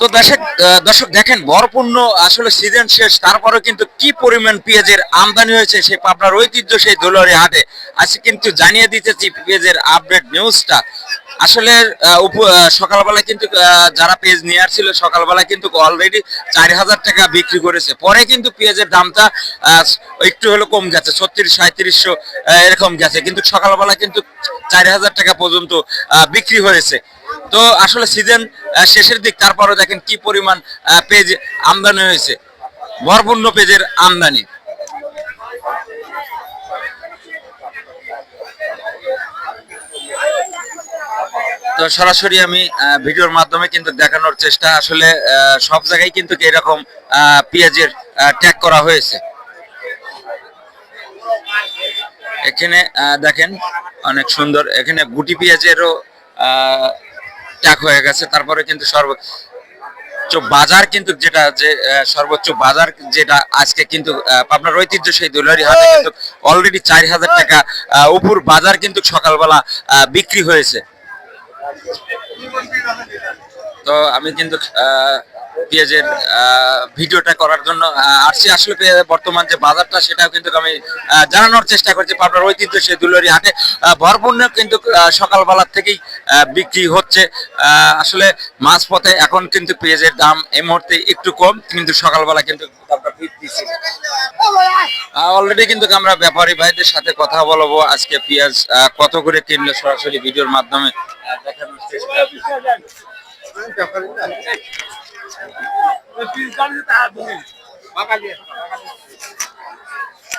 তো দর্শক দর্শক দেখেন, ভরপূর্ণ আসলে সিজন শেষ তারপরে কিন্তু কি পরিমাণ পেঁয়াজের আমদানি হয়েছে, সেই পাবনার ঐতিহ্য, সেই দোলারি হাটে। আজকে কিন্তু জানিয়ে দিতেছি পেঁয়াজের আপডেট নিউজটা আসলে সকালবেলা কিন্তু যারা পেঁয়াজ নিয়ে আসছিল সকালবেলা কিন্তু অলরেডি চার হাজার টাকা বিক্রি করেছে। পরে কিন্তু পেঁয়াজের দামটা একটু হলো কম গেছে, ছত্রিশ সাঁত্রিশশো এরকম গেছে। কিন্তু সকালবেলা কিন্তু চার হাজার টাকা পর্যন্ত বিক্রি হয়েছে। তো আসলে সিজন শেষের দিক তারপরে দেখেন কি পরিমাণ পেজ আমদানি হয়েছে। ভরপূর্ণ পেজের আমদানি। তো সরাসরি আমি ভিডিওর মাধ্যমে কিন্তু দেখানোর চেষ্টা, আসলে সব জায়গায় কিন্তু এরকম পেঁয়াজের ট্যাগ করা হয়েছে। এখানে দেখেন, অনেক সুন্দর, এখানে গুটি পেঁয়াজেরও ট্যাগ হয়ে গেছে তারপরে কিন্তু সর্ব বাজার কিন্তু যেটা যে সর্বোচ্চ বাজার যেটা আজকে কিন্তু আপনার ঐতিহ্য সেই দোলারি হাতে কিন্তু অলরেডি চার হাজার টাকা আহ, উপর বাজার কিন্তু সকালবেলা বিক্রি হয়েছে। তো আমি কিন্তু আহ, পেঁয়াজের ভিডিওটা করার জন্য আসছি আসলে বর্তমান যে বাজারটা, সেটাও কিন্তু আমি জানানোর চেষ্টা করছি পাবনার ঐতিহ্য সেই দুলারি হাটে। ভরপূর্ণ কিন্তু সকালবেলার থেকেই বিক্রি হচ্ছে। আসলে মাছ পথে এখন কিন্তু পেঁয়াজের দাম এই মুহূর্তে একটু কম, কিন্তু সকালবেলা কিন্তু অলরেডি কিন্তু আমরা ব্যাপারী ভাইদের সাথে কথা বলব। আজকে পেঁয়াজ কত করে কিনলে সরাসরি ভিডিওর মাধ্যমে দেখানোর চেষ্টা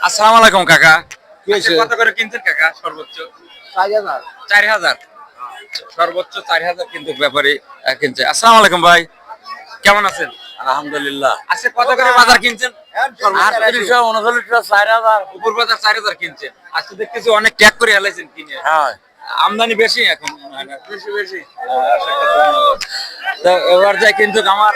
আসসালামু আলাইকুম কাকা। কি হয়েছে? কত করে কিনছেন কাকা সর্বোচ্চ? চার হাজার। সর্বোচ্চ চার হাজার কিন্তু ব্যাপারে কিনছে। আসসালামু আলাইকুম ভাই। কেমন আছেন? আলহামদুলিল্লাহ। আজকে কত করে বাজার কিনছেন? উনচল্লিশশো চার হাজার। উপর বাজার চার হাজার কিনছেন। আজকে দেখতেছি অনেক ট্যাগ করে হেলাইছেন কিনে। হ্যাঁ। আমদানি বেশি এখন বেশি বেশি। তো এবার যাই কিন্তু আমার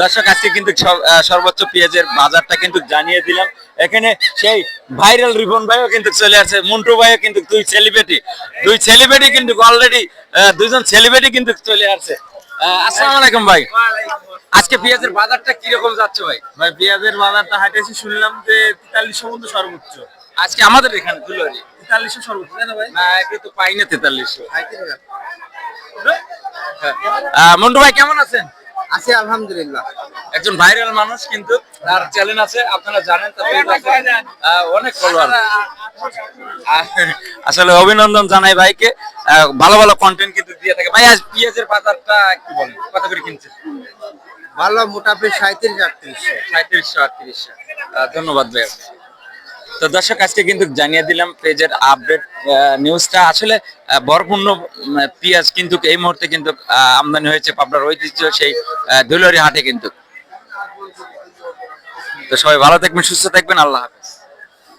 দর্শক আজকে কিন্তু সর্বোচ্চ পেঁয়াজের বাজারটা কিন্তু জানিয়ে দিলাম। এখানে সেই ভাইরাল রিবন ভাইও কিন্তু চলে আসে মন্টু ভাইও কিন্তু দুই সেলিব্রিটি দুই সেলিব্রিটি কিন্তু অলরেডি দুইজন সেলিব্রিটি কিন্তু চলে আসছে আসসালামু আলাইকুম ভাই। আজকে পেঁয়াজের বাজারটা কীরকম যাচ্ছে ভাই? ভাই পেঁয়াজের বাজারটা হাইটেছি শুনলাম যে তেতাল্লিশশো পর্যন্ত সর্বোচ্চ। আজকে আমাদের এখানে দুলারি তেতাল্লিশশো সর্বোচ্চ তাই না ভাই? না তো পাই না তেতাল্লিশশো আহ, মন্টু ভাই কেমন আছেন? আছি আলহামদুলিল্লাহ। একজন ভাইরাল মানুষ কিন্তু তার চ্যানেল আছে আপনারা জানেন অনেক ফলোয়ার আসলে অভিনন্দন জানাই ভাইকে। ভালো ভালো কন্টেন্ট কিন্তু দিয়ে থাকে। ভাই আজ পেঁয়াজের বাজারটা একটু বলেন? কত করে কিনছেন? ভালো মোটামুটি সাঁত্রিশ আটত্রিশশো সাঁত্রিশশো আটত্রিশশো ধন্যবাদ ভাই তো দর্শক আজকে কিন্তু জানিয়ে দিলাম পেজের আপডেট নিউজটা। আসলে আহ, ভরপূর্ণ পেঁয়াজ কিন্তু এই মুহূর্তে কিন্তু আমদানি হয়েছে পাবনার ঐতিহ্য সেই ধুলরি হাটে কিন্তু। তো সবাই ভালো থাকবেন সুস্থ থাকবেন। আল্লাহ হাফেজ।